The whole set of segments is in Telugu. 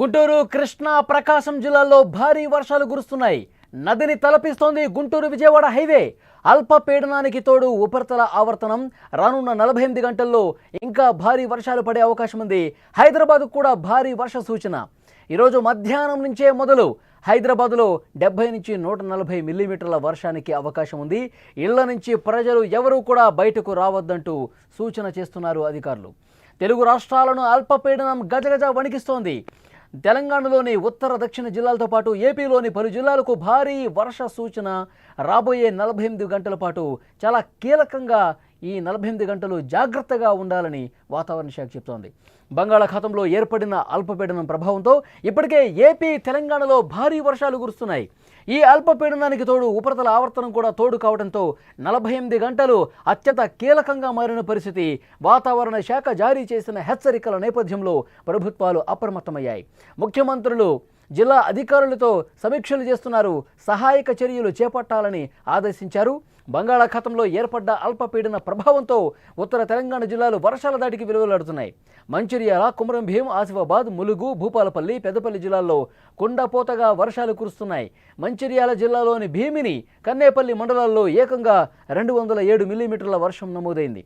గుంటూరు కృష్ణా ప్రకాశం జిల్లాల్లో భారీ వర్షాలు కురుస్తున్నాయి. నదిని తలపిస్తోంది గుంటూరు విజయవాడ హైవే. అల్పపీడనానికి తోడు ఉపరితల ఆవర్తనం. రానున్న నలభై ఎనిమిది గంటల్లో ఇంకా భారీ వర్షాలు పడే అవకాశం ఉంది. హైదరాబాద్ కూడా భారీ వర్ష సూచన. ఈరోజు మధ్యాహ్నం నుంచే మొదలు. హైదరాబాద్లో డెబ్బై నుంచి నూట నలభై మిల్లీమీటర్ల వర్షానికి అవకాశం ఉంది. ఇళ్ళ నుంచి ప్రజలు ఎవరూ కూడా బయటకు రావద్దంటూ సూచన చేస్తున్నారు అధికారులు. తెలుగు రాష్ట్రాలను అల్పపీడనం గజగజ వణికిస్తోంది. తెలంగాణలోని ఉత్తర దక్షిణ జిల్లాలతో పాటు ఏపీలోని పలు జిల్లాలకు భారీ వర్ష సూచన రాబోయే నలభై ఎనిమిది గంటల పాటు చాలా కీలకంగా ఈ నలభై ఎనిమిది గంటలు జాగ్రత్తగా ఉండాలని వాతావరణ శాఖ చెబుతోంది బంగాళాఖాతంలో ఏర్పడిన అల్పపీడనం ప్రభావంతో ఇప్పటికే ఏపీ తెలంగాణలో భారీ వర్షాలు కురుస్తున్నాయి. ఈ అల్పపీడనానికి తోడు ఉపరితల ఆవర్తనం కూడా తోడు కావడంతో నలభై ఎనిమిది గంటలు అత్యంత కీలకంగా మారిన పరిస్థితి. వాతావరణ శాఖ జారీ చేసిన హెచ్చరికల నేపథ్యంలో ప్రభుత్వాలు అప్రమత్తమయ్యాయి. ముఖ్యమంత్రులు జిల్లా అధికారులతో సమీక్షలు చేస్తున్నారు. సహాయక చర్యలు చేపట్టాలని ఆదేశించారు. బంగాళాఖాతంలో ఏర్పడ్డ అల్పపీడన ప్రభావంతో ఉత్తర తెలంగాణ జిల్లాలు వర్షాల దాటికి విలువలాడుతున్నాయి. మంచిర్యాల కుమరం భీం ఆసిఫాబాద్ ములుగు భూపాలపల్లి పెద్దపల్లి జిల్లాల్లో కుండపోతగా వర్షాలు కురుస్తున్నాయి. మంచిర్యాల జిల్లాలోని భీమిని కన్నేపల్లి మండలాల్లో ఏకంగా రెండు వందల ఏడు మిల్లీమీటర్ల వర్షం నమోదైంది.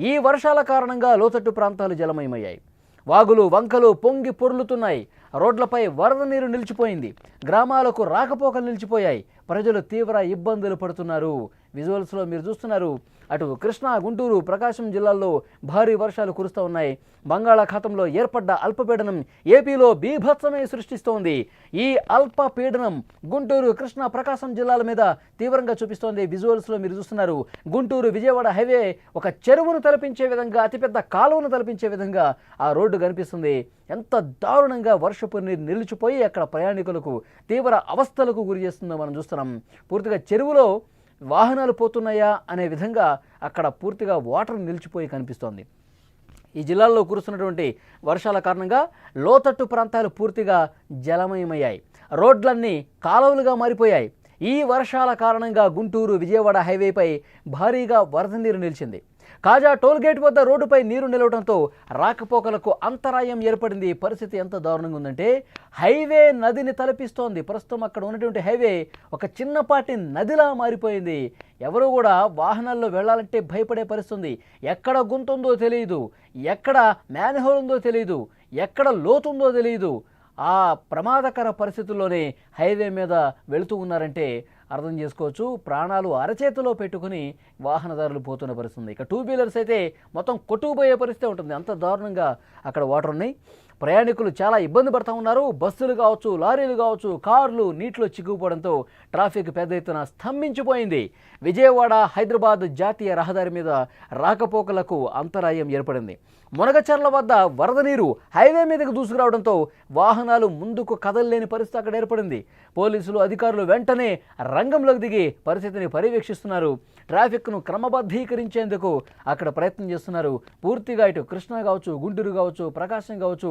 ఈ వర్షాల కారణంగా లోతట్టు ప్రాంతాలు జలమయమయ్యాయి. వాగులు వంకలు పొంగి పొర్లుతున్నాయి. రోడ్లపై వరద నీరు నిలిచిపోయింది. గ్రామాలకు రాకపోకలు నిలిచిపోయాయి. ప్రజలు తీవ్ర ఇబ్బందులు పడుతున్నారు. విజువల్స్లో మీరు చూస్తున్నారు. అటు కృష్ణా గుంటూరు ప్రకాశం జిల్లాల్లో భారీ వర్షాలు కురుస్తూ ఉన్నాయి. బంగాళాఖాతంలో ఏర్పడ్డ అల్పపీడనం ఏపీలో బీభత్సమే సృష్టిస్తోంది. ఈ అల్పపీడనం గుంటూరు కృష్ణా ప్రకాశం జిల్లాల మీద తీవ్రంగా చూపిస్తోంది. విజువల్స్లో మీరు చూస్తున్నారు. గుంటూరు విజయవాడ హైవే ఒక చెరువును తలపించే విధంగా అతిపెద్ద కాలువను తలపించే విధంగా ఆ రోడ్డు కనిపిస్తుంది. ఎంత దారుణంగా వర్షపు నీరు నిలిచిపోయి అక్కడ ప్రయాణికులకు తీవ్ర అవస్థలకు గురి చేస్తుందో మనం చూస్తున్నాం. పూర్తిగా చెరువులో వాహనాలు పోతున్నాయా అనే విధంగా అక్కడ పూర్తిగా వాటర్ నిలిచిపోయి కనిపిస్తోంది. ఈ జిల్లాల్లో కురుస్తున్నటువంటి వర్షాల కారణంగా లోతట్టు ప్రాంతాలు పూర్తిగా జలమయమయ్యాయి. రోడ్లన్నీ కాలువలుగా మారిపోయాయి. ఈ వర్షాల కారణంగా గుంటూరు విజయవాడ హైవేపై భారీగా వరద నీరు నిలిచింది. కాజా టోల్గేట్ వద్ద రోడ్డుపై నీరు నిలవడంతో రాకపోకలకు అంతరాయం ఏర్పడింది. పరిస్థితి ఎంత దారుణంగా ఉందంటే హైవే నదిని తలపిస్తోంది. ప్రస్తుతం అక్కడ ఉన్నటువంటి హైవే ఒక చిన్నపాటి నదిలా మారిపోయింది. ఎవరు కూడా వాహనాల్లో వెళ్ళాలంటే భయపడే పరిస్థితుంది. ఎక్కడ గుంతుందో తెలియదు ఎక్కడ మ్యాన్హోల్ ఉందో తెలియదు ఎక్కడ లోతుందో తెలియదు ఆ ప్రమాదకర పరిస్థితుల్లోనే హైవే మీద వెళుతూ ఉన్నారంటే అర్థం చేసుకోవచ్చు. ప్రాణాలు అరచేతిలో పెట్టుకుని వాహనదారులు పోతున్న పరిస్థితి ఉంది. ఇక టూ వీలర్స్ అయితే మొత్తం కొట్టుకుపోయే పరిస్థితి ఉంటుంది. అంత దారుణంగా అక్కడ వాటర్ ఉన్నాయి. ప్రయాణికులు చాలా ఇబ్బంది పడుతూ ఉన్నారు. బస్సులు కావచ్చు లారీలు కావచ్చు కార్లు నీటిలో చిక్కుపోవడంతో ట్రాఫిక్ పెద్ద ఎత్తున స్తంభించిపోయింది. విజయవాడ హైదరాబాద్ జాతీయ రహదారి మీద రాకపోకలకు అంతరాయం ఏర్పడింది. మునగచర్ల వద్ద వరద నీరు హైవే మీదకు దూసుకురావడంతో వాహనాలు ముందుకు కదలలేని పరిస్థితి అక్కడ ఏర్పడింది. పోలీసులు అధికారులు వెంటనే రంగంలోకి దిగి పరిస్థితిని పర్యవేక్షిస్తున్నారు. ట్రాఫిక్ను క్రమబద్ధీకరించేందుకు అక్కడ ప్రయత్నం చేస్తున్నారు. పూర్తిగా ఇటు కృష్ణా కావచ్చు గుంటూరు కావచ్చు ప్రకాశం కావచ్చు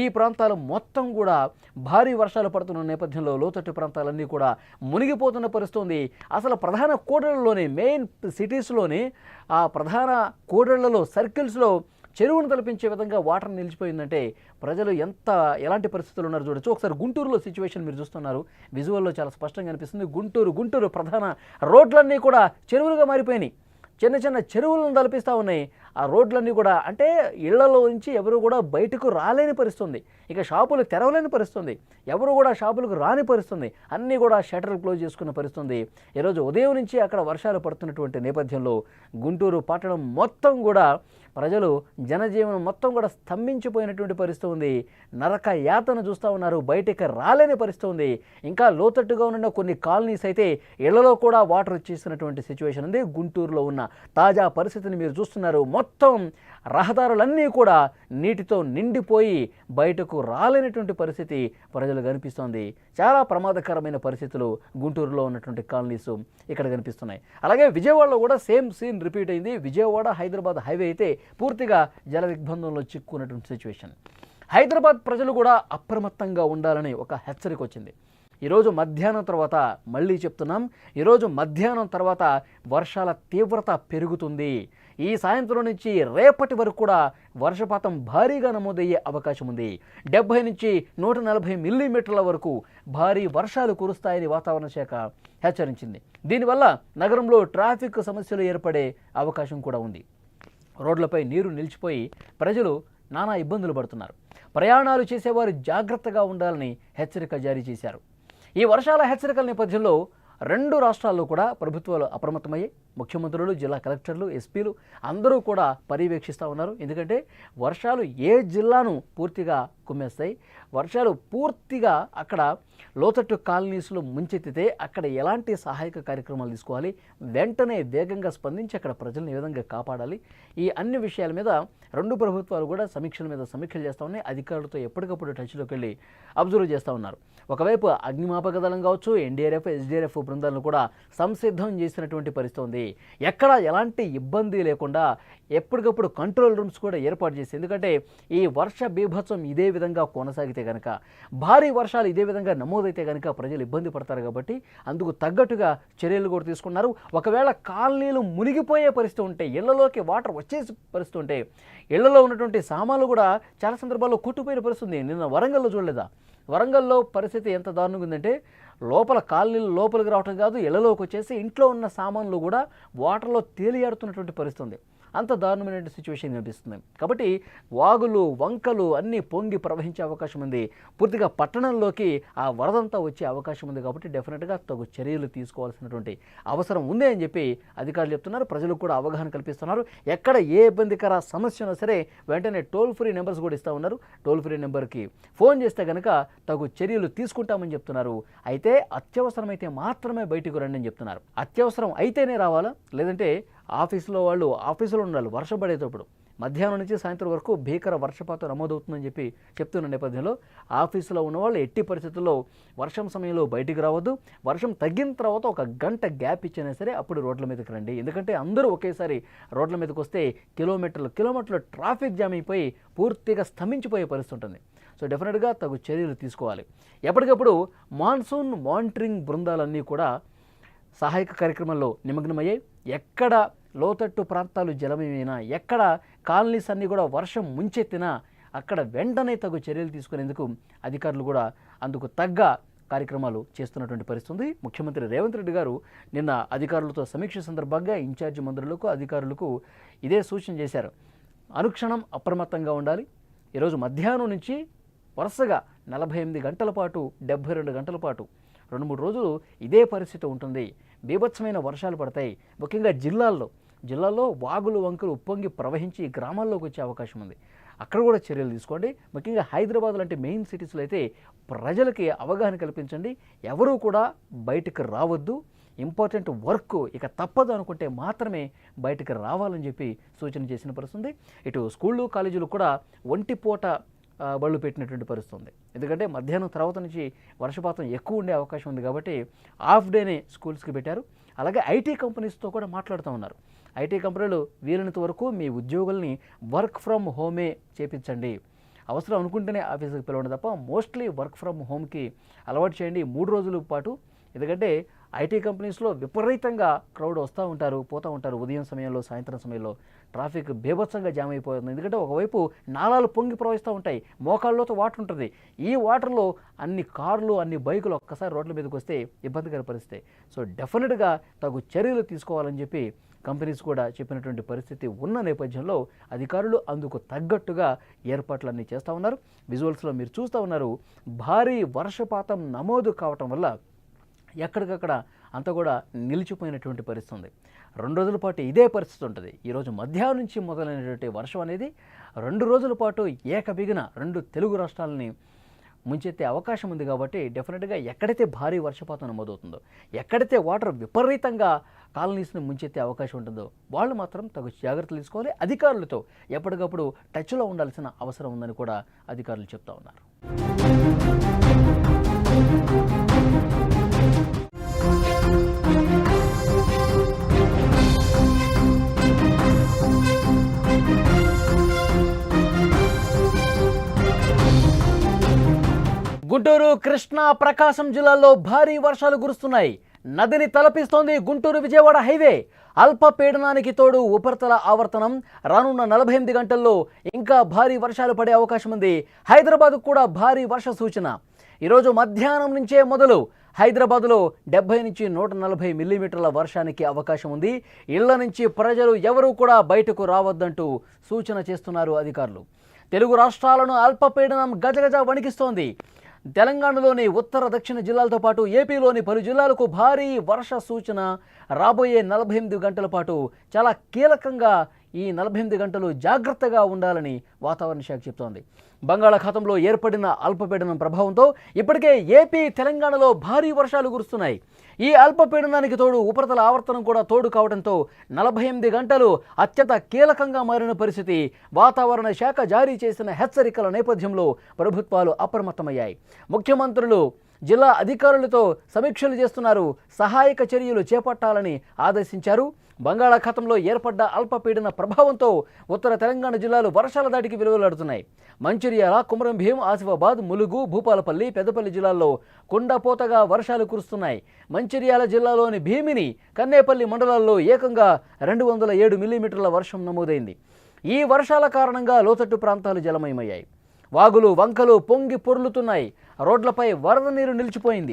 ఈ ప్రాంతాలు మొత్తం కూడా భారీ వర్షాలు పడుతున్న నేపథ్యంలో లోతట్టు ప్రాంతాలన్నీ కూడా మునిగిపోతున్న పరిస్థితి ఉంది అసలు ప్రధాన కూడళ్ళలోని మెయిన్ సిటీస్లోని ఆ ప్రధాన కూడళ్ళలో సర్కిల్స్లో చెరువును తలపించే విధంగా వాటర్ నిలిచిపోయిందంటే ప్రజలు ఎంత ఎలాంటి పరిస్థితులు ఉన్నారో చూడొచ్చు. ఒకసారి గుంటూరులో సిచ్యువేషన్ మీరు చూస్తున్నారు. విజువల్లో చాలా స్పష్టంగా అనిపిస్తుంది. గుంటూరు గుంటూరు ప్రధాన రోడ్లన్నీ కూడా చెరువులుగా మారిపోయినాయి. చిన్న చిన్న చెరువులను తలపిస్తూ ఉన్నాయి. ఆ రోడ్లన్నీ కూడా అంటే ఇళ్ళలో నుంచి ఎవరు కూడా బయటకు రాలేని పరిస్థితుంది. ఇక షాపులు తెరవలేని పరిస్థితుంది. ఎవరు కూడా షాపులకు రాని పరిస్థితుంది. అన్నీ కూడా షటర్లు క్లోజ్ చేసుకున్న పరిస్థితుంది. ఈరోజు ఉదయం నుంచి అక్కడ వర్షాలు పడుతున్నటువంటి నేపథ్యంలో గుంటూరు పట్టణం మొత్తం కూడా ప్రజలు జనజీవనం మొత్తం కూడా స్తంభించిపోయినటువంటి పరిస్థితి ఉంది. నరక యాతన చూస్తూ ఉన్నారు. బయటికి రాలేని పరిస్థితి ఉంది. ఇంకా లోతట్టుగా ఉన్న కొన్ని కాలనీస్ అయితే ఇళ్ళలో కూడా వాటర్ వచ్చేసినటువంటి సిచ్యువేషన్ ఉంది. గుంటూరులో ఉన్న తాజా పరిస్థితిని మీరు చూస్తున్నారు. మొత్తం రహదారులన్నీ కూడా నీటితో నిండిపోయి బయటకు రాలేనటువంటి పరిస్థితి ప్రజలు కనిపిస్తోంది. చాలా ప్రమాదకరమైన పరిస్థితులు గుంటూరులో ఉన్నటువంటి కాలనీస్ ఇక్కడ కనిపిస్తున్నాయి. అలాగే విజయవాడలో కూడా సేమ్ సీన్ రిపీట్ అయింది. విజయవాడ హైదరాబాద్ హైవే అయితే పూర్తిగా జల దిగ్బంధంలో చిక్కున్నటువంటి సిచ్యువేషన్. హైదరాబాద్ ప్రజలు కూడా అప్రమత్తంగా ఉండాలని ఒక హెచ్చరిక వచ్చింది. ఈరోజు మధ్యాహ్నం తర్వాత మళ్ళీ చెప్తున్నాం. ఈరోజు మధ్యాహ్నం తర్వాత వర్షాల తీవ్రత పెరుగుతుంది. ఈ సాయంత్రం నుంచి రేపటి వరకు కూడా వర్షపాతం భారీగా నమోదయ్యే అవకాశం ఉంది. డెబ్బై నుంచి నూట నలభై మిల్లీమీటర్ల వరకు భారీ వర్షాలు కురుస్తాయని వాతావరణ శాఖ హెచ్చరించింది. దీనివల్ల నగరంలో ట్రాఫిక్ సమస్యలు ఏర్పడే అవకాశం కూడా ఉంది. రోడ్లపై నీరు నిలిచిపోయి ప్రజలు నానా ఇబ్బందులు పడుతున్నారు. ప్రయాణాలు చేసేవారు జాగ్రత్తగా ఉండాలని హెచ్చరిక జారీ చేశారు. ఈ వర్షాల హెచ్చరికల నేపథ్యంలో రెండు రాష్ట్రాల్లో కూడా ప్రభుత్వాలు అప్రమత్తమయ్యాయి. ముఖ్యమంత్రులు జిల్లా కలెక్టర్లు ఎస్పీలు అందరూ కూడా పర్యవేక్షిస్తూ ఉన్నారు. ఎందుకంటే వర్షాలు ఏ జిల్లాను పూర్తిగా కుమ్మేస్తాయి. వర్షాలు పూర్తిగా అక్కడ లోతట్టు కాలనీస్లో ముంచెత్తితే అక్కడ ఎలాంటి సహాయక కార్యక్రమాలు తీసుకోవాలి? వెంటనే వేగంగా స్పందించి అక్కడ ప్రజలను ఏ విధంగా కాపాడాలి? ఈ అన్ని విషయాల మీద రెండు ప్రభుత్వాలు కూడా సమీక్షల మీద సమీక్షలు చేస్తూ ఉన్నాయి. అధికారులతో ఎప్పటికప్పుడు టచ్లోకి వెళ్ళి అబ్జర్వ్ చేస్తూ ఉన్నారు. ఒకవైపు అగ్నిమాపక దళం కావచ్చు ఎన్డీఆర్ఎఫ్ ఎస్డీఆర్ఎఫ్ బృందాలను కూడా సంసిద్ధం చేసినటువంటి పరిస్థితి ఉంది ఎక్కడ ఎలాంటి ఇబ్బంది లేకుండా ఎప్పటికప్పుడు కంట్రోల్ రూమ్స్ కూడా ఏర్పాటు చేసి ఎందుకంటే ఈ వర్ష బీభత్సం ఇదే విధంగా కొనసాగితే కనుక భారీ వర్షాలు ఇదే విధంగా నమోదైతే కనుక ప్రజలు ఇబ్బంది పడతారు కాబట్టి అందుకు తగ్గట్టుగా చర్యలు కూడా తీసుకున్నారు. ఒకవేళ కాలనీలు మునిగిపోయే పరిస్థితి ఉంటే ఇళ్ళలోకి వాటర్ వచ్చేసి పరిస్థితి ఉంటే ఇళ్ళలో ఉన్నటువంటి సామాన్లు కూడా చాలా సందర్భాల్లో కొట్టుపోయిన పరిస్థితి నిన్న వరంగల్లో చూడలేదా? వరంగల్లో పరిస్థితి ఎంత దారుణంగా ఉందంటే లోపల కాలనీలు లోపలికి రావటం కాదు ఇళ్ళలోకి వచ్చేసి ఇంట్లో ఉన్న సామాన్లు కూడా వాటర్లో తేలియాడుతున్నటువంటి పరిస్థితి ఉంది. అంత దారుణమైన సిచ్యువేషన్ కనిపిస్తుంది. కాబట్టి వాగులు వంకలు అన్నీ పొంగి ప్రవహించే అవకాశం ఉంది. పూర్తిగా పట్టణంలోకి ఆ వరదంతా వచ్చే అవకాశం ఉంది కాబట్టి డెఫినెట్గా తగు చర్యలు తీసుకోవాల్సినటువంటి అవసరం ఉంది అని చెప్పి అధికారులు చెప్తున్నారు. ప్రజలకు కూడా అవగాహన కల్పిస్తున్నారు. ఎక్కడ ఏ ఇబ్బందికర సమస్య ఉన్నా సరే వెంటనే టోల్ ఫ్రీ నెంబర్స్ కూడా ఇస్తూ ఉన్నారు. టోల్ ఫ్రీ నెంబర్కి ఫోన్ చేస్తే కనుక తగు చర్యలు తీసుకుంటామని చెప్తున్నారు. అయితే అత్యవసరమైతే మాత్రమే బయటకు రండి అని చెప్తున్నారు. అత్యవసరం అయితేనే రావాలా? లేదంటే ఆఫీసులో వాళ్ళు ఆఫీసులో ఉండాలి వర్షం పడేటప్పుడు. మధ్యాహ్నం నుంచి సాయంత్రం వరకు భీకర వర్షపాతం నమోదవుతుందని చెప్పి చెప్తున్న నేపథ్యంలో ఆఫీసులో ఉన్నవాళ్ళు ఎట్టి పరిస్థితుల్లో వర్షం సమయంలో బయటికి రావద్దు. వర్షం తగ్గిన తర్వాత ఒక గంట గ్యాప్ ఇచ్చినా సరే అప్పుడు రోడ్ల మీదకి రండి. ఎందుకంటే అందరూ ఒకేసారి రోడ్ల మీదకి వస్తే కిలోమీటర్లు కిలోమీటర్లు ట్రాఫిక్ జామ్ అయిపోయి పూర్తిగా స్తంభించిపోయే పరిస్థితి ఉంటుంది. సో డెఫినెట్గా తగు చర్యలు తీసుకోవాలి. ఎప్పటికప్పుడు మాన్సూన్ మానిటరింగ్ బృందాలన్నీ కూడా సహాయక కార్యక్రమంలో నిమగ్నమయ్యాయి. ఎక్కడ లోతట్టు ప్రాంతాలు జలమయమైనా ఎక్కడ కాలనీస్ అన్నీ కూడా వర్షం ముంచెత్తినా అక్కడ వెంటనే తగు చర్యలు తీసుకునేందుకు అధికారులు కూడా అందుకు తగ్గ కార్యక్రమాలు చేస్తున్నటువంటి పరిస్థితి ఉంది ముఖ్యమంత్రి రేవంత్ రెడ్డి గారు నిన్న అధికారులతో సమీక్ష సందర్భంగా ఇన్ఛార్జి మంత్రులకు అధికారులకు ఇదే సూచన చేశారు. అనుక్షణం అప్రమత్తంగా ఉండాలి. ఈరోజు మధ్యాహ్నం నుంచి వరుసగా నలభై ఎనిమిది గంటల పాటు డెబ్బై రెండు గంటల పాటు రెండు మూడు రోజులు ఇదే పరిస్థితి ఉంటుంది. బీభత్సమైన వర్షాలు పడతాయి. ముఖ్యంగా జిల్లాల్లో జిల్లాలో వాగులు వంకలు ఉప్పొంగి ప్రవహించి గ్రామాల్లోకి వచ్చే అవకాశం ఉంది. అక్కడ కూడా చర్యలు తీసుకోండి. ముఖ్యంగా హైదరాబాద్ లాంటి మెయిన్ సిటీస్లో అయితే ప్రజలకి అవగాహన కల్పించండి. ఎవరూ కూడా బయటకు రావద్దు. ఇంపార్టెంట్ వర్క్ ఇక తప్పదు అనుకుంటే మాత్రమే బయటకు రావాలని చెప్పి సూచన చేసిన పరిస్థితుంది. ఇటు స్కూళ్ళు కాలేజీలు కూడా ఒంటిపూట బళ్ళు పెట్టినటువంటి పరిస్థితి ఉంది ఎందుకంటే మధ్యాహ్నం తర్వాత నుంచి వర్షపాతం ఎక్కువ ఉండే అవకాశం ఉంది కాబట్టి హాఫ్ డేనే స్కూల్స్కి పెట్టారు. అలాగే ఐటీ కంపెనీస్తో కూడా మాట్లాడుతూ ఉన్నారు. ఐటీ కంపెనీలు వీలైనంత వరకు మీ ఉద్యోగుల్ని వర్క్ ఫ్రమ్ హోమే చేపించండి. అవసరం అనుకుంటేనే ఆఫీస్కి పిలవండి తప్ప మోస్ట్లీ వర్క్ ఫ్రమ్ హోమ్కి అలవాటు చేయండి. మూడు రోజుల పాటు ఎందుకంటే ఐటీ కంపెనీస్లో విపరీతంగా క్రౌడ్ వస్తూ ఉంటారు పోతూ ఉంటారు ఉదయం సమయంలో సాయంత్రం సమయంలో. ట్రాఫిక్ బీభత్సంగా జామ్ అయిపోతుంది. ఎందుకంటే ఒకవైపు నాలాలు పొంగి ప్రవహిస్తూ ఉంటాయి. మోకాళ్ళతో వాటర్ ఉంటుంది. ఈ వాటర్లో అన్ని కార్లు అన్ని బైకులు ఒక్కసారి రోడ్ల మీదకి వస్తే ఇబ్బందికర పరిస్థితి. సో డెఫినెట్గా తగు చర్యలు తీసుకోవాలని చెప్పి కంపెనీస్ కూడా చెప్పినటువంటి పరిస్థితి ఉన్న నేపథ్యంలో అధికారులు అందుకు తగ్గట్టుగా ఏర్పాట్లన్నీ చేస్తూ ఉన్నారు. విజువల్స్లో మీరు చూస్తూ ఉన్నారు భారీ వర్షపాతం నమోదు కావటం వల్ల ఎక్కడికక్కడ అంతా కూడా నిలిచిపోయినటువంటి పరిస్థితి ఉంది. రెండు రోజుల పాటు ఇదే పరిస్థితి ఉంటుంది. ఈరోజు మధ్యాహ్నం నుంచి మొదలైనటువంటి వర్షం అనేది రెండు రోజుల పాటు ఏకబిగిన రెండు తెలుగు రాష్ట్రాలని ముంచెత్తే అవకాశం ఉంది కాబట్టి డెఫినెట్గా ఎక్కడైతే భారీ వర్షపాతం నమోదవుతుందో ఎక్కడైతే వాటర్ విపరీతంగా కాలనీస్ని ముంచెత్తే అవకాశం ఉంటుందో వాళ్ళు మాత్రం తగు జాగ్రత్తలు తీసుకోవాలి. అధికారులతో ఎప్పటికప్పుడు టచ్లో ఉండాల్సిన అవసరం ఉందని కూడా అధికారులు చెప్తా ఉన్నారు. గుంటూరు కృష్ణా ప్రకాశం జిల్లాల్లో భారీ వర్షాలు కురుస్తున్నాయి. నదిని తలపిస్తోంది గుంటూరు విజయవాడ హైవే. అల్పపీడనానికి తోడు ఉపరితల ఆవర్తనం. రానున్న నలభై ఎనిమిది గంటల్లో ఇంకా భారీ వర్షాలు పడే అవకాశం ఉంది. హైదరాబాద్ కూడా భారీ వర్ష సూచన. ఈరోజు మధ్యాహ్నం నుంచే మొదలు. హైదరాబాద్లో డెబ్బై నుంచి నూట నలభై మిల్లీమీటర్ల వర్షానికి అవకాశం ఉంది. ఇళ్ళ నుంచి ప్రజలు ఎవరూ కూడా బయటకు రావద్దంటూ సూచన చేస్తున్నారు అధికారులు. తెలుగు రాష్ట్రాలను అల్పపీడనం గజగజ వణికిస్తోంది. తెలంగాణలోని ఉత్తర దక్షిణ జిల్లాలతో పాటు ఏపీలోని పలు జిల్లాలకు భారీ వర్ష సూచన రాబోయే నలభై ఎనిమిది గంటల పాటు చాలా కీలకంగా ఈ నలభై ఎనిమిది గంటలు జాగ్రత్తగా ఉండాలని వాతావరణ శాఖ చెప్తోంది. బంగాళాఖాతంలో ఏర్పడిన అల్పపీడనం ప్రభావంతో ఇప్పటికే ఏపీ తెలంగాణలో భారీ వర్షాలు కురుస్తున్నాయి. ఈ అల్పపీడనానికి తోడు ఉపరితల ఆవర్తనం కూడా తోడు కావడంతో నలభై ఎనిమిది గంటలు అత్యంత కీలకంగా మారిన పరిస్థితి. వాతావరణ శాఖ జారీ చేసిన హెచ్చరికల నేపథ్యంలో ప్రభుత్వాలు అప్రమత్తమయ్యాయి. ముఖ్యమంత్రులు జిల్లా అధికారులతో సమీక్షలు చేస్తున్నారు. సహాయక చర్యలు చేపట్టాలని ఆదేశించారు. బంగాళాఖాతంలో ఏర్పడ్డ అల్పపీడన ప్రభావంతో ఉత్తర తెలంగాణ జిల్లాలు వర్షాల దాటికి విలువలాడుతున్నాయి. మంచిర్యాల కుమరం భీం ఆసిఫాబాద్ ములుగు భూపాలపల్లి పెద్దపల్లి జిల్లాల్లో కుండపోతగా వర్షాలు కురుస్తున్నాయి. మంచిర్యాల జిల్లాలోని భీమిని కన్నేపల్లి మండలాల్లో ఏకంగా రెండు వందల ఏడు మిల్లీమీటర్ల వర్షం నమోదైంది. ఈ వర్షాల కారణంగా లోతట్టు ప్రాంతాలు జలమయమయ్యాయి. వాగులు వంకలు పొంగి పొర్లుతున్నాయి. రోడ్లపై వరద నీరు నిలిచిపోయింది.